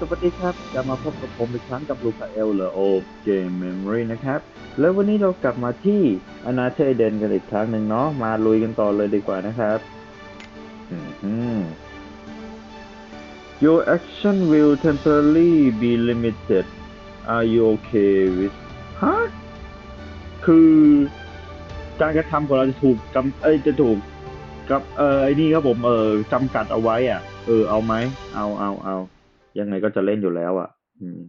สวัสดีครับกลับมาพบกับผมอีกครั้งกับลูคาเอลหรือโอเกมเมมโมรีนะครับ แล้ววันนี้เรากลับมาที่อนาเธอเดนกันอีกครั้งหนึ่งเนาะมาลุยกันต่อเลยดีกว่านะครับ Your action will temporarily be limited Are you okay with ฮะคือการกระทำของเราจะถูกกำเอ้ยจะถูกกับเออไอ้นี่ครับผมเออจำกัดเอาไว้อะ เออเอาไหมเอาเอาเอา ยังไงก็จะเล่นอยู่แล้วอะ อืม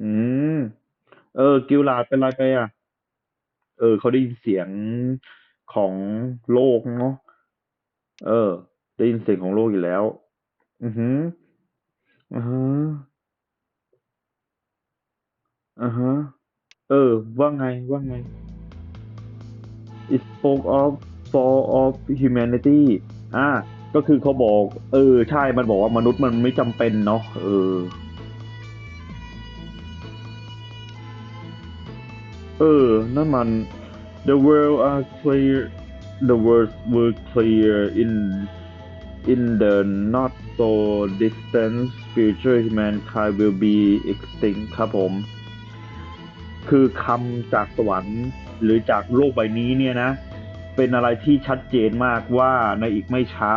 อืม เออ กิลลาดเป็นไรไปอะ เออ เขาได้ยินเสียงของโลกเนาะ เออ ได้ยินเสียงของโลกอยู่แล้ว อือหืออือฮะอือฮะ เออ ว่าไง ว่าไง it spoke of fall of humanity อ่า ก็คือเขาบอก เออ ใช่มันบอกว่ามนุษย์มันไม่จำเป็นเนาะเออ เออ นั่นมัน the world are clear the words were clear in in the not so distant future mankind will be extinct ครับผม คือคำจากสวรรค์หรือจากโลกใบนี้เนี่ยนะ เป็นอะไรที่ชัดเจนมากว่าในอีกไม่ช้า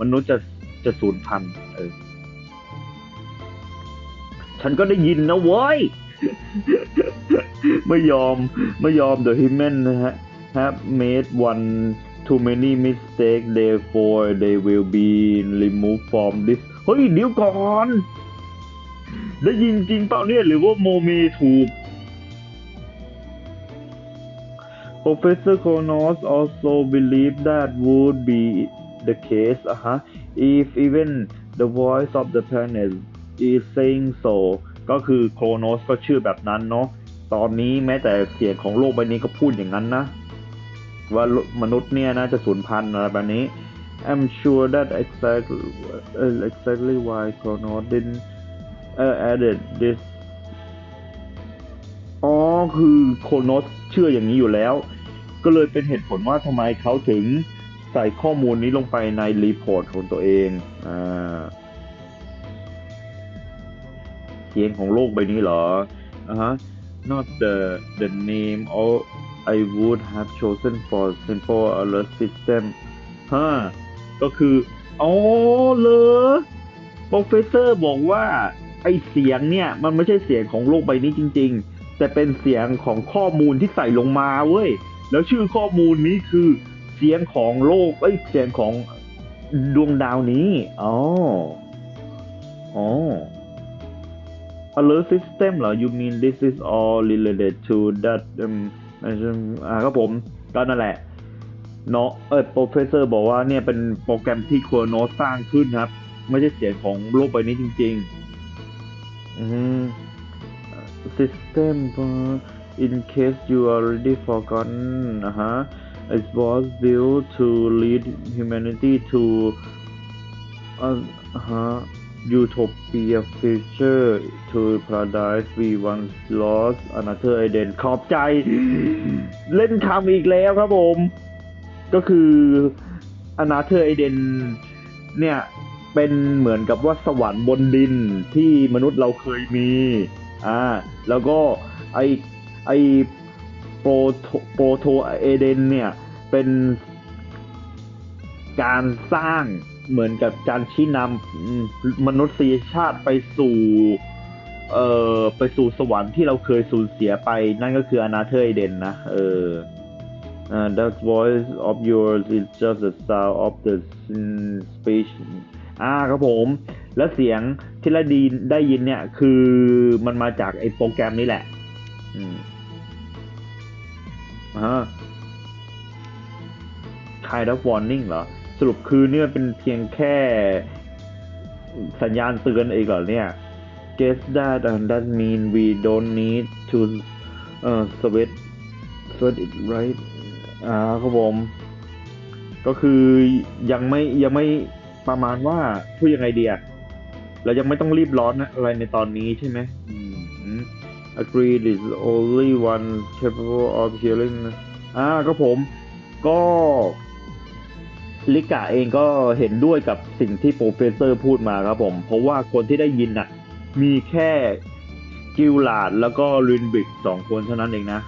มนุษย์จะจะสูญพันธุ์เออ ฉันก็ได้ยินนะเว้ย ไม่ยอมไม่ยอม the human นะฮะ have made one too many mistake therefore they will be removed from this เฮ้ยเดี๋ยวก่อน ได้ยินจริงเปล่าเนี่ยหรือว่าโมเมถูก Professor Kronos also believed that would be the case อะฮะ if even the voice of the planet is saying so ก็คือโครโนสก็เชื่อแบบนั้นเนาะ ตอนนี้แม้แต่เสียงของโลกใบนี้ก็พูดอย่างนั้นนะ ว่ามนุษย์เนี่ยนะจะสูญพันธุ์อะไรแบบนี้ I'm sure that exactly uh, exactly why Kronos didn't uh, added this อ๋อคือโครโนสเชื่ออย่างนี้อยู่แล้ว ก็เลยเป็นเหตุผลว่าทำไมเขาถึงใส่ข้อมูลนี้ลงไปในรีพอร์ตของตัวเองอเสียงของโลกใบนี้เหรออ่าฮะ not the the name or I would have chosen for simple alert system ฮะก็คือ อ๋อเลย professor บอกว่า ไอเสียงเนี่ย มันไม่ใช่เสียงของโลกใบนี้จริง ๆ แต่เป็นเสียงของข้อมูลที่ใส่ลงมาเว้ย แล้วชื่อข้อมูลนี้คือเสียงของโลกเอ้ยเสียงของดวงดาวนี้ อ๋อ อ๋อ alert system เหรอ you mean this is all related to that um อ่าครับผมก็นั่นแหละเนาะเออ professor บอกว่าเนี่ยเป็นโปรแกรมที่โคโนสร้างขึ้นครับ ไม่ใช่เสียงของโลกใบนี้จริง ๆ อืม system uh, in case you already forgotten นะฮะ it was built to lead humanity to อ่าฮะ utopia future to paradise we once lost another ident ขอบใจ เล่นคำอีกแล้วครับผม ก็คือ another ident เนี่ยเป็นเหมือนกับว่าสวรรค์บนดินที่มนุษย์เราเคยมี อ่า แล้วก็ไอ ไอโปรโปรโตเอเดนเนี่ยเป็นการสร้างเหมือนกับการชี้นำมนุษยชาติไปสู่เอ่อไปสู่สวรรค์ที่เราเคยสูญเสียไป นั่นก็คืออนาเธอร์เอเดนนะเออ Uh, that voice of yours is just the sound of the speech อ่าครับผม แล้วเสียงที่เราดีได้ยินเนี่ย คือมันมาจากไอ้โปรแกรมนี้แหละ อืม อ่า kind of warning เหรอ สรุปคือเนี่ยเป็นเพียงแค่สัญญาณเตือนเองเหรอเนี่ย guess that that mean we don't need to uh, sweat sweat it right อ่าครับผม ก็คือยังไม่ยังไม่ประมาณว่าพูดยังไงเดีอะเรายังไม่ต้องรีบร้อนนะอะไรในตอนนี้ใช่ไหมอืม agreed is only one capable of hearing อ่าครับผมก็ลิกาเองก็เห็นด้วยกับสิ่งที่โปรเฟสเซอร์พูดมาครับผม เพราะว่าคนที่ได้ยินน่ะ มีแค่กิลลาดแล้วก็ลินบิกสองคนเท่านั้นเองนะ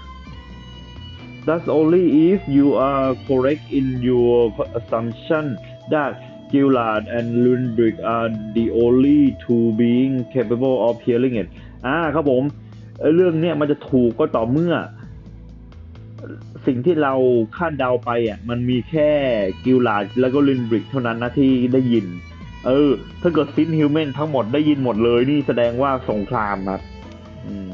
That's only if you are correct in your assumption that Gillard and Lundbrick are the only two being capable of hearing it อ่าครับผม เรื่องเนี้ยมันจะถูกก็ต่อเมื่อ สิ่งที่เราคาดเดาไปอะมันมีแค่กิลลาดแล้วก็ลินบริกเท่านั้นนะที่ได้ยิน เออ ถ้าเกิดซินฮิวแมนทั้งหมดได้ยินหมดเลย นี่แสดงว่าสงครามนะอืม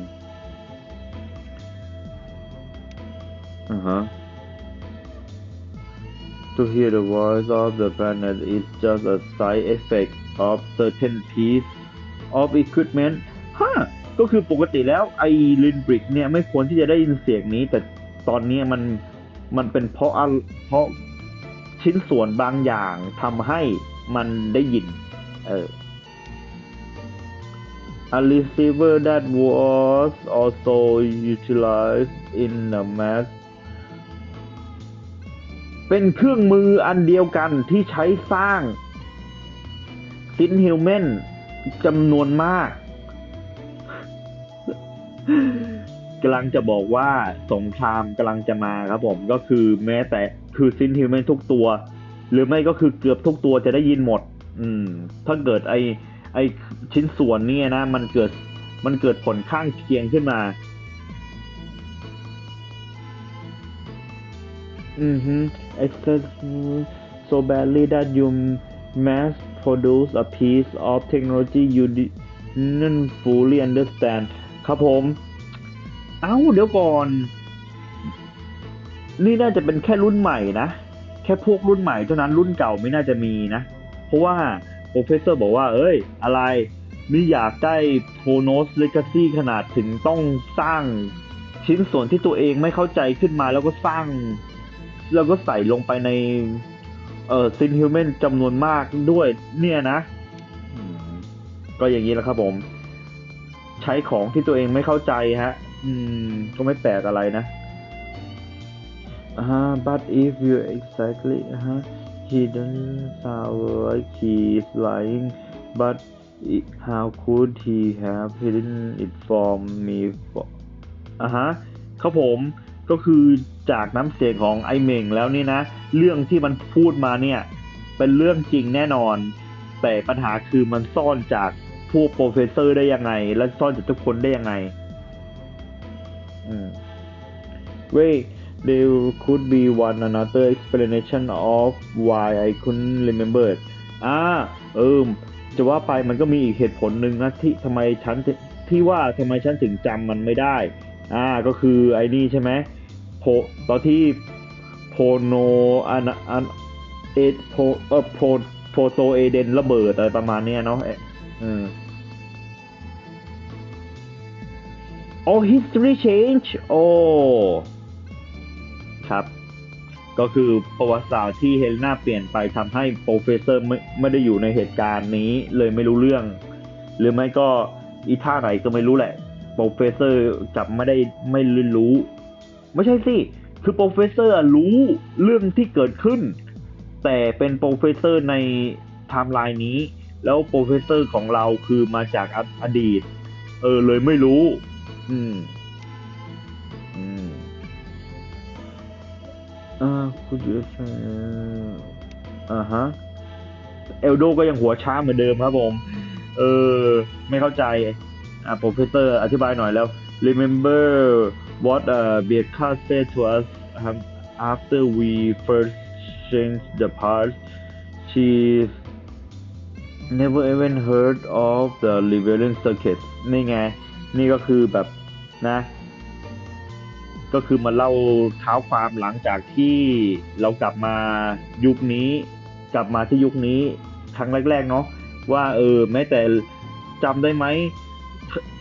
อ่าฮะ To hear the voice of the planet is just a side effect of certain piece of equipment ฮะ ก็คือปกติแล้วไอ้ลินบริกเนี่ยไม่ควรที่จะได้ยินเสียงนี้ แต่ตอนนี้มันมันเป็นเพราะอะเพราะชิ้นส่วนบางอย่างทำให้มันได้ยิน เออ A receiver that was also utilized in the mass เป็นเครื่องมืออันเดียวกันที่ใช้สร้างซินฮิวแมนจำนวนมาก กำลังจะบอกว่าสงครามกำลังจะมาครับผมก็คือแม้แต่คือซินฮิวแมนทุกตัว หรือไม่ก็คือเกือบทุกตัวจะได้ยินหมด อืม ถ้าเกิดไอไอชิ้นส่วนนี่นะ มันเกิดมันเกิดผลข้างเคียงขึ้นมา อือฮึ except so badly that you mass produce a piece of technology you didn't fully understand ครับผม เอ้าเดี๋ยวก่อน นี่น่าจะเป็นแค่รุ่นใหม่นะ แค่พวกรุ่นใหม่เท่านั้นรุ่นเก่าไม่น่าจะมีนะ เพราะว่าโปรเฟสเซอร์บอกว่า เอ้ย อะไรนี่อยากได้โทโนสเลกาซีขนาดถึงต้องสร้างชิ้นส่วนที่ตัวเองไม่เข้าใจขึ้นมาแล้วก็สร้าง แล้วก็ใส่ลงไปใน เอ่อซินฮิวแมนจำนวนมากด้วยเนี่ยนะ ก็อย่างนี้แหละครับผม ใช้ของที่ตัวเองไม่เข้าใจฮะ อืม ก็ไม่แปลกอะไรนะอ่า but if you exactly อ่าฮะ he doesn't sound like he's lying but it- how could he have hidden it from me for อ่าฮะครับผมก็คือจากน้ำเสียงของไอเมงแล้วนี่นะ เรื่องที่มันพูดมาเนี่ย เป็นเรื่องจริงแน่นอน แต่ปัญหาคือมันซ่อนจาก พวกโปรเฟสเซอร์ได้ยังไง และซ่อนจากทุกคนได้ยังไง อืม Wait there could be one another explanation of why I couldn't remember it อ่า เออจะว่าไปมันก็มีอีกเหตุผลหนึ่งนะที่ทำไมฉันที่ว่าทำไมฉันถึงจำมันไม่ได้ อ่า ก็คือไอ้นี่ใช่ไหมโพตอนที่โพโนอันอันเอโพเออโพโพโตเอเดนระเบิดอะไรประมาณนี้เนาะ เอะอืม Oh history change โอ้ครับ ก็คือประวัติศาสตร์ที่เฮเลนาเปลี่ยนไปทำให้โปรเฟสเซอร์ไม่ไม่ได้อยู่ในเหตุการณ์นี้เลยไม่รู้เรื่อง หรือไม่ก็อีท่าไหนก็ไม่รู้แหละ โปรเฟสเซอร์จับไม่ได้ไม่รู้ ไม่ใช่สิ คือโปรเฟสเซอร์รู้เรื่องที่เกิดขึ้น แต่เป็นโปรเฟสเซอร์ในไทม์ไลน์นี้ แล้วโปรเฟสเซอร์ของเราคือมาจากออดีต เออเลยไม่รู้ อืม อืมอ่าคุณยูเออ่าฮะ เอลโดก็ยังหัวช้าเหมือนเดิมครับผม เออ ไม่เข้าใจ อ่าโปรเฟสเซอร์ อธิบายหน่อยแล้ว remember what uh Bianca said to us after we first changed the parts she never even heard of the rebellion circuit นี่ไง นี่ก็คือแบบนะ ก็คือมาเล่าเท้าความหลังจากที่เรากลับมายุคนี้ กลับมาที่ยุคนี้ครั้งแรกๆเนาะว่าเออแม้แต่จำได้ไหม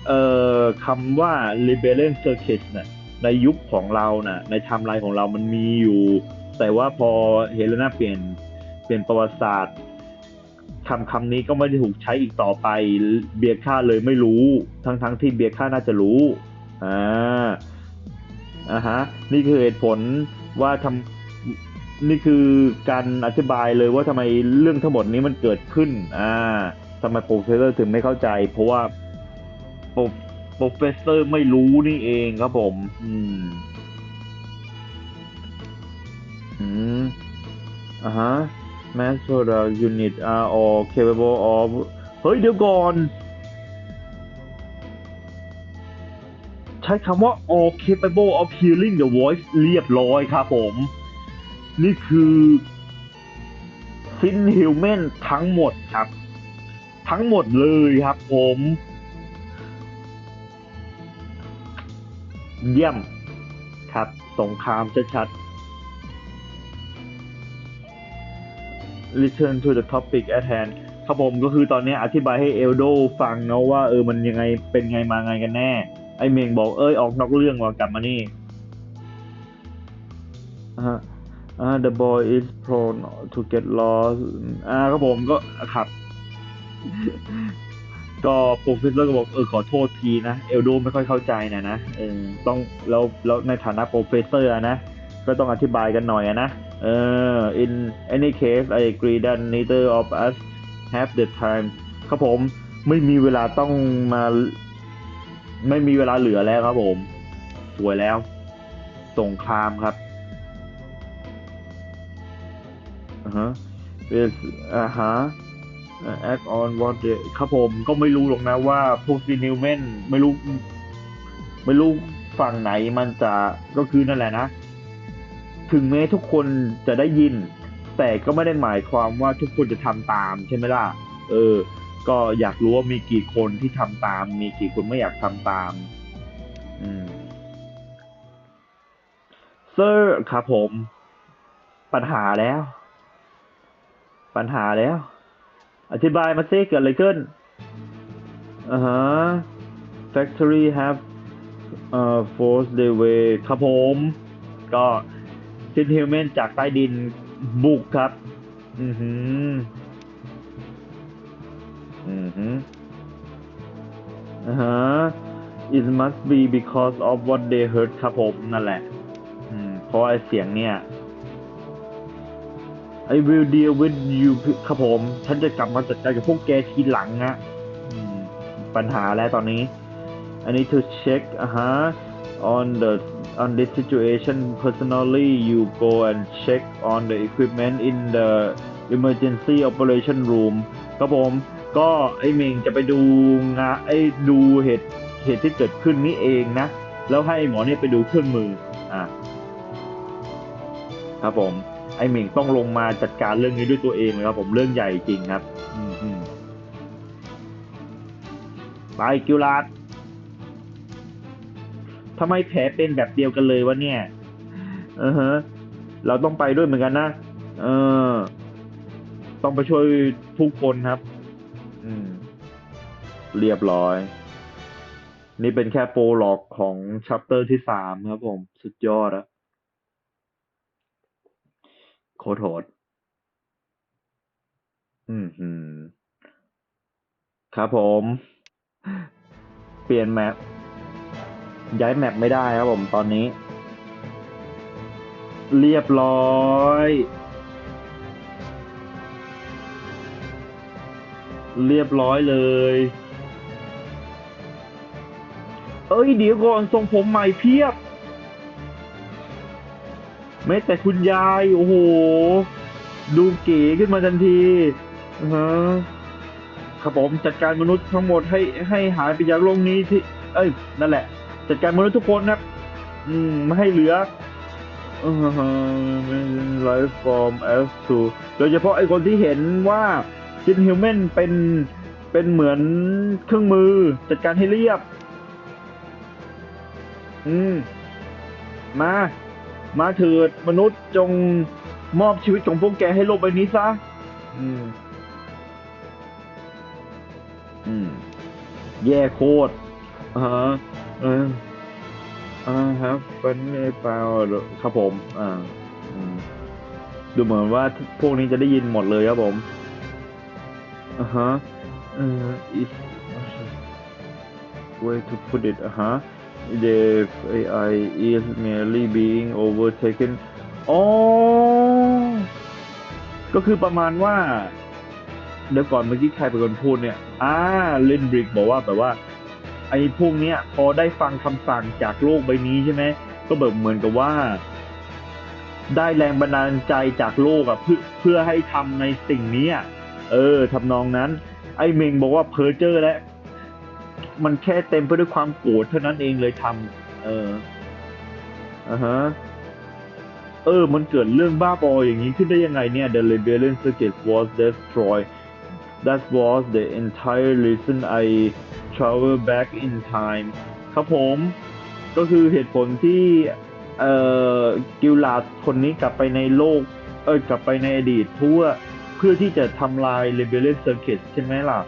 เอ่อคำว่า rebellion circuit น่ะในยุคของเราน่ะในไทม์ไลน์ของเรามันมีอยู่ แต่ว่าพอเฮเลนาเปลี่ยนเปลี่ยนประวัติศาสตร์ คำคำนี้ก็ไม่ได้ถูกใช้อีกต่อไป เบียร์ค่าเลยไม่รู้ ทั้งทั้งที่เบียร์ค่าน่าจะรู้อ่าอ่าฮะนี่คือเหตุผลว่าทำนี่คือการอธิบายเลยว่าทำไมเรื่องทั้งหมดนี้มันเกิดขึ้นอ่าทำไมโปรเฟสเซอร์ถึงไม่เข้าใจ เพราะว่าโปรโปรเฟสเซอร์ไม่รู้นี่เองครับผม อืม อืมอ่าฮะ mass product unit are all capable of เฮ้ยเดี๋ยวก่อน ใช้คำว่า all capable of hearing the voice เรียบร้อยครับผม นี่คือซินฮิวแมนทั้งหมดครับ ทั้งหมดเลยครับผม เยี่ยมครับ สงครามชัดๆ Return to the topic at hand ครับผมก็คือตอนนี้อธิบายให้เอลโดฟังเนาะว่าเออมันยังไงเป็นไงมาไงกันแน่ ไอเมงบอกเอ้ยออกนอกเรื่องว่ากลับมานี่อ่าอ่า the boy is prone to get lost อ่าครับผมก็ครับก็โปรเฟสเซอร์ก็บอกเออขอโทษทีนะเอลโดไม่ค่อยเข้าใจนะนะเออต้องแล้วแล้วในฐานะโปรเฟสเซอร์นะ ก็ต้องอธิบายกันหน่อยนะ เออ in any case I agree that neither of us have the time ครับผมไม่มีเวลาต้องมา ไม่มีเวลาเหลือแล้วครับผมสวยแล้ว สงครามครับอ่าฮะ is อ่าฮะ act on what the ครับผมก็ไม่รู้หรอกนะว่าพวกซีนิวแมนไม่รู้ ไม่รู้ฝั่งไหนมันจะก็คือนั่นแหละนะ ถึงแม้ทุกคนจะได้ยิน แต่ก็ไม่ได้หมายความว่าทุกคนจะทำตามใช่ไหมล่ะ เออ ก็อยากรู้ว่ามีกี่คนที่ทำตาม มีกี่คนไม่อยากทำตาม อืมเซอร์ครับผม ปัญหาแล้ว ปัญหาแล้ว อธิบายมาซิเกิดอะไรขึ้นอ่าฮะ factory have เอ่อ force the way ครับผม ก็ ซินฮิวแมนจากใต้ดินบุกครับ อือหือ อือหืออ่าฮะ it must be because of what they heard ครับผมนั่นแหละ อืม เพราะไอเสียงเนี่ย I will deal with you ครับผม ฉันจะกลับมาจัดการกับพวกแกทีหลังนะปัญหาแล้วตอนนี้ I need to check อ่าฮะ on the on this situation personally you go and check on the equipment in the emergency operation room ครับผม ก็ไอเมงจะไปดูงาไอดูเหตุเหตุที่เกิดขึ้นนี้เองนะ แล้วให้หมอเนี่ยไปดูเครื่องมือ อะ ครับผม ไอเมงต้องลงมาจัดการเรื่องนี้ด้วยตัวเองเลยครับผมเรื่องใหญ่จริงครับ อืมไปกิวลาด ทำไมแผลเป็นแบบเดียวกันเลยวะเนี่ยเออฮะเราต้องไปด้วยเหมือนกันนะเออ ต้องไปช่วยผู้คนครับ อืม เรียบร้อย นี่เป็นแค่โปรล็อกของชัปเตอร์ที่สามครับผม สุดยอดอะโคตรโหดอืมหืมครับผม เปลี่ยนแมป ย้ายแมปไม่ได้ครับผมตอนนี้ เรียบร้อย เรียบร้อยเลย เอ้ยเดี๋ยวก่อนทรงผมใหม่เพียบแม้แต่คุณยาย โอ้โห ดูเก๋ขึ้นมาทันทีฮะครับผมจัดการมนุษย์ทั้งหมดให้ให้หายไปจากโลกนี้ที่ เอ้ย นั่นแหละ จัดการมนุษย์ทุกคนครับ อืมไม่ให้เหลืออือฮะ life form as to โดยเฉพาะไอคนที่เห็นว่าจินฮิวแมนเป็นเป็นเหมือนเครื่องมือจัดการให้เรียบ อืม มา มาเถิดมนุษย์จงมอบชีวิตของพวกแกให้โลกใบนี้ซะ อืม อืม แย่โคตรอ่าฮะ เอออ่าครับเป็นเปล่าครับผม อ่าดูเหมือนว่าพวกนี้จะได้ยินหมดเลยครับผมอ่าฮะเอ่อ is way to put it อ่าฮะ the AI is merely being overtaken อ๋อ ก็คือประมาณว่า เดี๋ยวก่อนเมื่อกี้ใครเป็นคนพูดเนี่ย อ่าเลนบริกบอกว่าแบบว่า ไอ้พวกเนี้ยพอได้ฟังคำสั่งจากโลกใบนี้ใช่ไหมก็แบบเหมือนกับว่า ได้แรงบันดาลใจจากโลกอะเพื่อเพื่อให้ทำในสิ่งนี้เออทำนองนั้น ไอ้เมงบอกว่าเพอเจอร์และ มันแค่เต็มไปด้วยความโกรธเท่านั้นเองเลยทำเอออ่าฮะเออ มันเกิดเรื่องบ้าบออย่างนี้ขึ้นได้ยังไงเนี่ย The rebellion circuit was destroyed that was the entire reason I travel back in time ครับผม ก็คือเหตุผลที่เอ่อกิลลาดคนนี้กลับไปในโลก เออกลับไปในอดีตเพื่อเพื่อที่จะทำลาย rebellion circuit ใช่ไหมล่ะ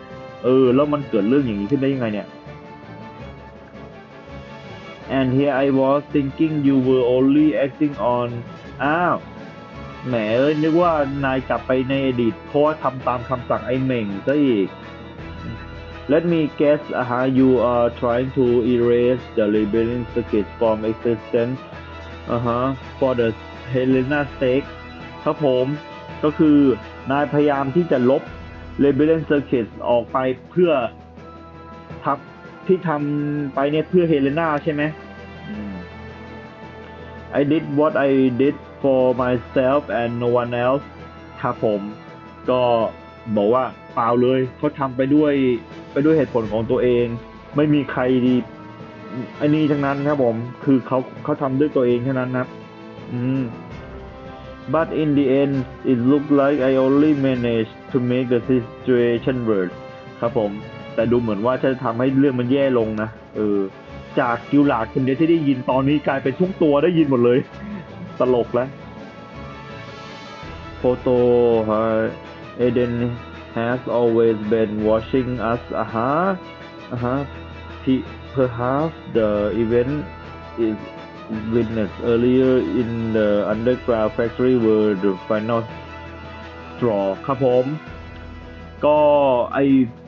เออ แล้วมันเกิดเรื่องอย่างนี้ขึ้นได้ยังไงเนี่ย and here I was thinking you were only acting on อ้าว แหมเอ้ยนึกว่านายกลับไปในอดีตเพราะว่าทำตามคำสั่งไอ้เหม่งซะอีก Let me guess อะฮะ you are trying to erase the rebellion circuit from existence อ่าฮะ for the Helena sake ครับผมก็คือนายพยายามที่จะลบ rebellion circuit ออกไปเพื่อทับที่ทำไปเนี่ยเพื่อเฮเลนาใช่ไหมอืม I did what I did for myself and no one else ครับผม ก็บอกว่าเปล่าเลยเขาทำไปด้วยไปด้วยเหตุผลของตัวเอง ไม่มีใครดีอันนี้ทั้งนั้นครับผม คือเขาเขาทำด้วยตัวเองเท่านั้นนะอืม but in the end it looked like I only managed to make the situation worse ครับผม แต่ดูเหมือนว่าจะทำให้เรื่องมันแย่ลงนะ เออ จากกิวหลาดคนเดียวที่ได้ยินตอนนี้กลายเป็นทุกตัวได้ยินหมดเลย ตลกแล้ว Photo uh, Eden has always been watching us อะฮะอะฮะ P- perhaps the event is witnessed earlier in the underground factory were the final straw ครับผม ก็ไอ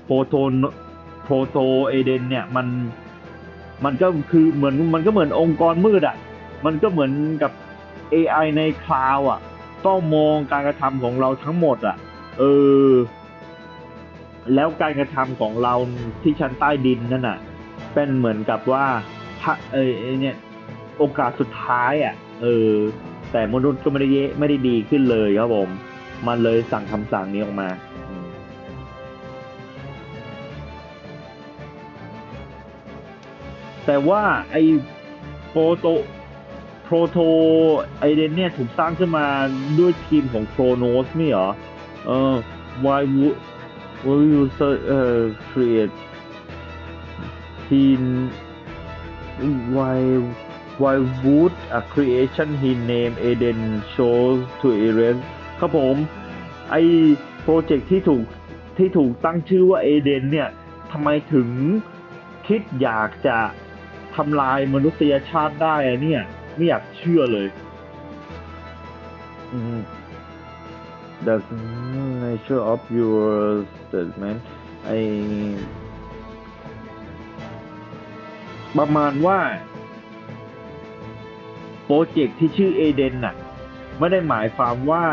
โปรโตนโปรโตเอเดนเนี่ย มันมันก็คือเหมือนมันก็เหมือนองค์กรมืดอะ่ะ มันก็เหมือนกับ AI ในคลาวอะ ต้องมองการกระทำของเราทั้งหมดอะ เออ แล้วการกระทำของเราที่ชั้นใต้ดินนั่นน่ะ เป็นเหมือนกับว่าพระเออเนี่ยโอกาสสุดท้ายอะ เออ แต่มนุษย์ก็ไม่ได้เยไม่ได้ดีขึ้นเลยครับผม มันเลยสั่งคำสั่งนี้ออกมาแต่ว่าไอโปรโต โปรโตไอเดนเนี่ยถูกสร้างขึ้นมาด้วยทีมของโครโนสนี่เหรอ เออ why would why you so- เอ่อ create team why why would a creation he name Eden chose to erase ครับผม ไอโปรเจกต์ที่ถูกที่ถูกตั้งชื่อว่าเอเดนเนี่ยทำไมถึงคิดอยากจะทำลายมนุษยชาติได้อะเนี่ย ไม่อยากเชื่อเลยอืม The nature of your statement ไอประมาณว่าโปรเจกต์ที่ชื่อเอเดนน่ะ ไม่ได้หมายความว่า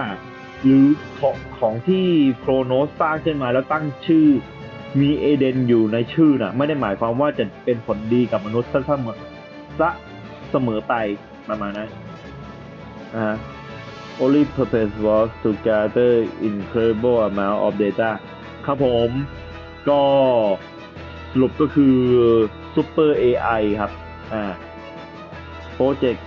หรือของของที่โครโนสสร้างขึ้นมาแล้วตั้งชื่อ มีเอเดนอยู่ในชื่อน่ะ ไม่ได้หมายความว่าจะเป็นผลดีกับมนุษย์ซะเสมอซะ เสมอไปประมาณนั้นนะฮะ only purpose was to gather incredible amount of data ครับผมก็สรุปก็คือ super AI ครับ อ่าโปรเจกต์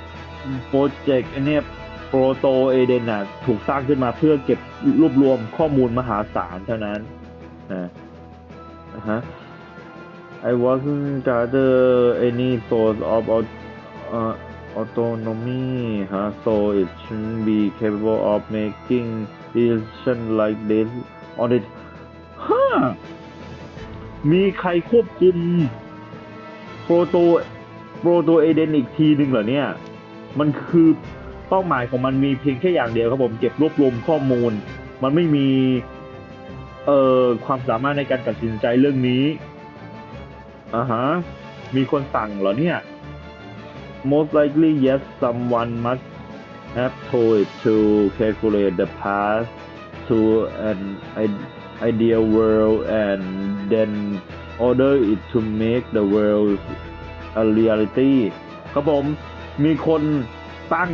โปรเจกต์อันเนี้ยโปรโตเอเดนน่ะถูกสร้างขึ้นมาเพื่อเก็บรวบรวมข้อมูลมหาศาลเท่านั้นนะฮะ I wasn't gather any source of uh, autonomy ฮะ so it shouldn't be capable of making decision like this on it ฮะมีใครควบคุมโปรโตโปรโตเอเดนอีกทีหนึ่งเหรอเนี่ย มันคือเป้าหมายของมันมีเพียงแค่อย่างเดียวครับผมเก็บรวบรวมข้อมูล มันไม่มีเอ่อความสามารถในการตัดสินใจเรื่องนี้อ่าฮะมีคนสั่งเหรอเนี่ย most likely yes someone must have told it to calculate the past to an ideal world and then order it to make the world a reality ครับผมมีคนตั้ง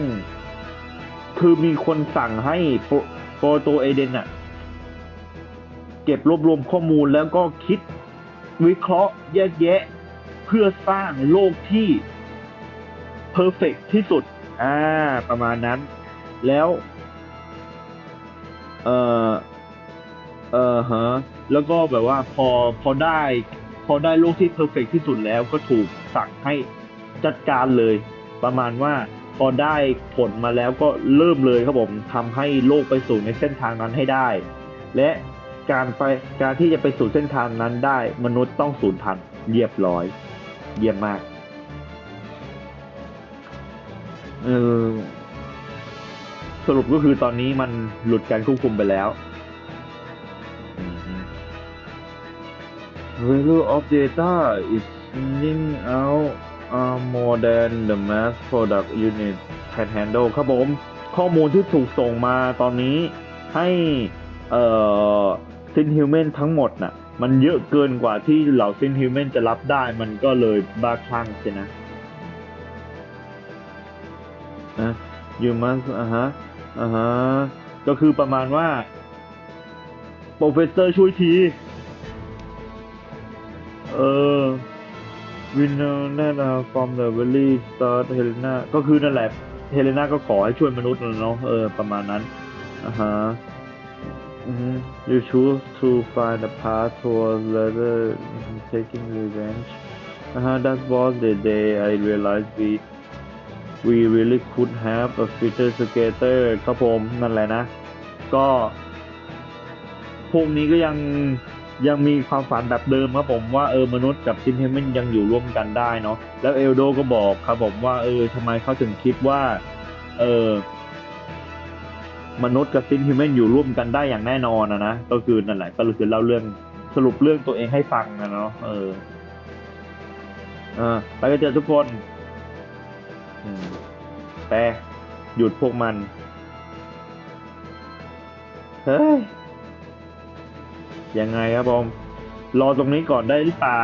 คือมีคนสั่งให้โปรโปรโตเอเดนอะเก็บรวบรวมข้อมูลแล้วก็คิดวิเคราะห์แยกแยะ เพื่อสร้างโลกที่ เพอร์เฟกที่สุด อ่า ประมาณนั้น แล้ว เออเออฮะ แล้วก็แบบว่าพอพอได้ พอได้โลกที่เพอร์เฟกที่สุดแล้วก็ถูกสั่งให้จัดการเลย ประมาณว่าพอได้ผลมาแล้วก็เริ่มเลยครับผมทำให้โลกไปสู่ในเส้นทางนั้นให้ได้ และการไปการที่จะไปสู่เส้นทางนั้นได้ มนุษย์ต้องสูญพันธุ์เรียบร้อย เยี่ยมมาก เออสรุปก็คือตอนนี้มันหลุดการควบคุมไปแล้ว Value of data is sending out uh, more than the mass product unit can handle ครับผม ข้อมูลที่ถูกส่งมาตอนนี้ให้เอ่อซินฮิวแมนทั้งหมดน่ะ มันเยอะเกินกว่าที่เหล่าซินฮิวแมนจะรับได้มันก็เลยบ้าคลั่งใช่นะ นะ you must อ่าฮะอ่าฮะก็คือประมาณว่าโปรเฟสเซอร์ช่วยที เออวินเนอร์นั่นนะ from the valley start Helena ก็คือนั่นแหละเฮเลนาก็ขอให้ช่วยมนุษย์นะเนาะเออ ประมาณนั้นอ่าฮะ you choose to find a path towards rather than taking revenge อ่าฮะ that was the day I realized we we really could have a figure skater ครับผมนั่นแหละนะ ก็พวกนี้ก็ยังยังมีความฝันแบบเดิมครับผมว่าเออมนุษย์กับซินเฮมันยังอยู่ร่วมกันได้เนาะแล้วเอลโดก็บอกครับผมว่าเออทำไมเขาถึงคิดว่าเออมนุษย์กับซินฮิวแมนอยู่ร่วมกันได้อย่างแน่นอนนะนะก็คือนั่นแหละก็คือเล่าเรื่องสรุปเรื่องตัวเองให้ฟังนะเนาะเออเออไปกันเจอทุกคน แต่หยุดพวกมัน เฮ้ย ยังไงครับผมรอตรงนี้ก่อนได้หรือเปล่า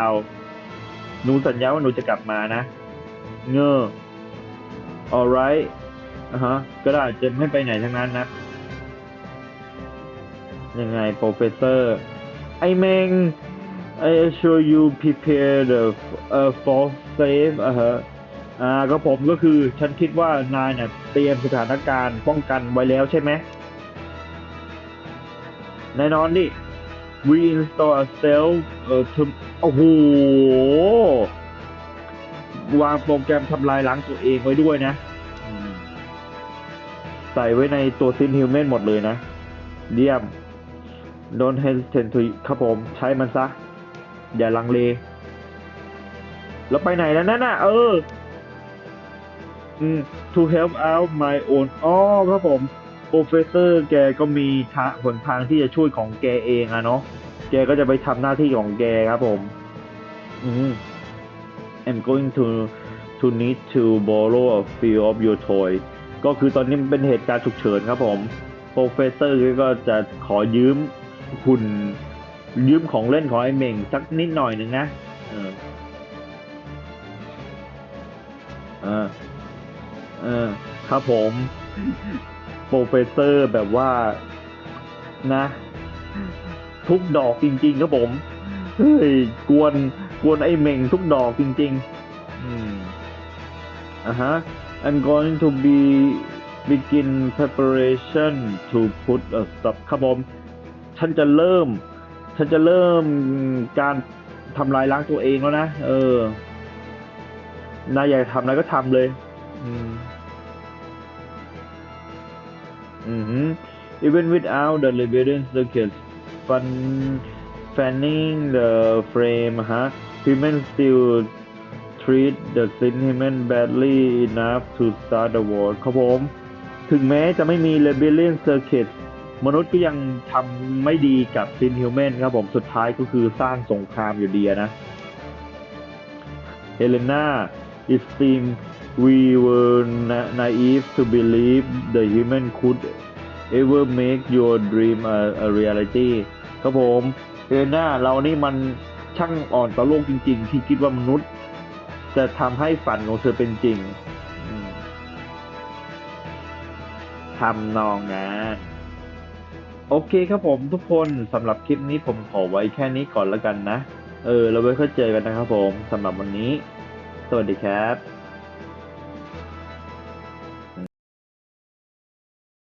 หนูสัญญาว่าหนูจะกลับมานะ เงอ alright อะฮะ ก็ได้จะไม่ไปไหนทั้งนั้นนะ ยังไงโปรเฟสเซอร์ ไอเมง I assure you prepare the uh, for safe อะฮะ อ่าก็ผมก็คือฉันคิดว่านายเนี่ยเตรียมสถานการณ์ป้องกันไว้แล้วใช่ไหมแน่นอนดิ we install a cell เอ่อทำโอ้โห วางโปรแกรมทำลายล้างตัวเองไว้ด้วยนะ ใส่ไว้ในตัวซินฮิวแมนหมดเลยนะ เยี่ยม don't hesitate to ครับผม ใช้มันซะ อย่าลังเล แล้วไปไหนแล้วนั่นน่ะ เออ to help out my own อ๋อครับผมโปรเฟสเซอร์แกก็มีทางหนทางที่จะช่วยของแกเองอะเนาะแกก็จะไปทำหน้าที่ของแกครับผม อืม I'm going to to need to borrow a few of your toys ก็คือตอนนี้มันเป็นเหตุการณ์ฉุกเฉินครับผม โปรเฟสเซอร์ก็จะขอยืมหุ่นยืมของเล่นของไอ้เหม่งสักนิดหน่อยหนึ่งนะ เออ เออเออ ครับผมโปรเฟสเซอร์แบบว่านะ ทุกดอกจริง ๆ ครับผมเฮ้ยกวนกวนไอ้เหม่งทุกดอกจริง ๆ อืมอะฮะ I'm going to be begin preparation to put a stop ครับผม ฉันจะเริ่ม ฉันจะเริ่มการทำลายล้างตัวเองแล้วนะ เออนายอยากทำอะไรก็ทำเลย อืม อือฮึ even without the rebellion circuits fun fanning the frame ฮะ human still treat the sin human badly enough to start the war ครับผม ถึงแม้จะไม่มี rebellion circuit มนุษย์ก็ยังทำไม่ดีกับ sin human ครับผม สุดท้ายก็คือสร้างสงครามอยู่ดีนะ Helena it seems we were na- naive to believe the human could ever make your dream a, a reality ครับผมเอน่าเรานี่มันช่างอ่อนต่อโลกจริง ๆ ที่คิดว่ามนุษย์ จะทำให้ฝันของเธอเป็นจริงทำนองนะโอเคครับผมทุกคนสำหรับคลิปนี้ผมขอไว้แค่นี้ก่อนแล้วกันนะ เออ เราไว้ค่อยเจอกันนะครับผมสำหรับวันนี้ สวัสดีครับ